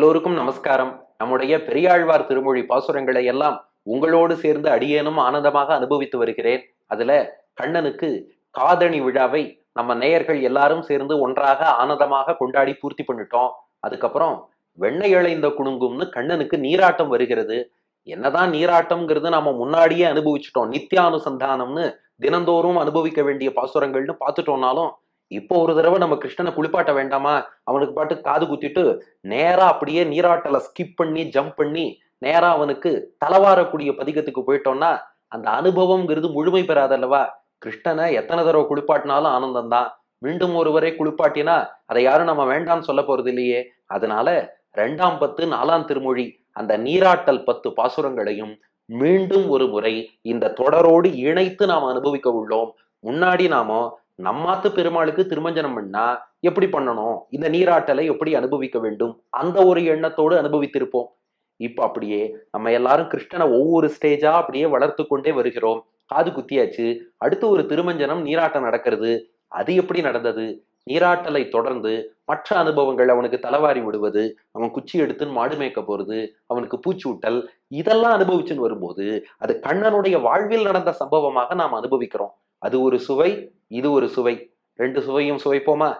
எல்லோருக்கும் நமஸ்காரம். நம்முடைய பெரியாழ்வார் திருமொழி பாசுரங்களை எல்லாம் உங்களோடு சேர்ந்து அடியேனும் ஆனந்தமாக அனுபவித்து வருகிறேன். அதுல கண்ணனுக்கு காதணி விழாவை நம்ம நேயர்கள் எல்லாரும் சேர்ந்து ஒன்றாக ஆனந்தமாக கொண்டாடி பூர்த்தி பண்ணிட்டோம். அதுக்கப்புறம் வெண்ணெய் இழைந்த குணுங்கும்னு கண்ணனுக்கு நீராட்டம் வருகிறது. என்னதான் நீராட்டம்ங்கிறது நாம முன்னாடியே அனுபவிச்சிட்டோம். நித்தியானுசந்தானம்னு தினந்தோறும் அனுபவிக்க வேண்டிய பாசுரங்கள்னு பார்த்துட்டோம்னாலும் இப்போ ஒரு தடவை நம்ம கிருஷ்ணனை குளிப்பாட்ட வேண்டாமா? அவனுக்கு பாட்டு காது குத்திட்டு நேரா அப்படியே நீராட்டல ஸ்கிப் பண்ணி ஜம்ப் பண்ணி நேரா அவனுக்கு தலவாரக்கூடிய பதிகத்துக்கு போயிட்டோம்னா அந்த அனுபவம்ங்கிறது முழுமை பெறாதல்லவா? கிருஷ்ணனை எத்தனை தடவை குளிப்பாட்டினாலும் ஆனந்தம் தான். மீண்டும் ஒருவரை குளிப்பாட்டினா அதை யாரும் நம்ம வேண்டாம்னு சொல்ல போறது இல்லையே. அதனால ரெண்டாம் பத்து நாலாம் திருமொழி அந்த நீராட்டல் பத்து பாசுரங்களையும் மீண்டும் ஒரு முறை இந்த தொடரோடு இணைத்து நாம் அனுபவிக்க உள்ளோம். முன்னாடி நாமோ நம்மாத்து பெருமாளுக்கு திருமஞ்சனம் பண்ணா எப்படி பண்ணணும்? இந்த நீராட்டலை எப்படி அனுபவிக்க வேண்டும்? அந்த ஒரு எண்ணத்தோடு அனுபவித்திருப்போம். இப்ப அப்படியே நம்ம எல்லாரும் கிருஷ்ணனை ஒவ்வொரு ஸ்டேஜா அப்படியே வளர்த்து கொண்டே வருகிறோம். காது குத்தியாச்சு. அடுத்து ஒரு திருமஞ்சனம் நீராட்டம் நடக்கிறது. அது எப்படி நடந்தது? நீராட்டலை தொடர்ந்து மற்ற அனுபவங்கள் அவனுக்கு தலைவாரி விடுவது அவன் குச்சி எடுத்துன்னு மாடு மேய்க்க போறது அவனுக்கு பூச்சூட்டல் இதெல்லாம் அனுபவிச்சுன்னு வரும்போது அது கண்ணனுடைய வாழ்வில் நடந்த சம்பவமாக நாம் அனுபவிக்கிறோம். அது ஒரு சுவை இது ஒரு சுவை. ரெண்டு சுவையும் சுவைப்போமா?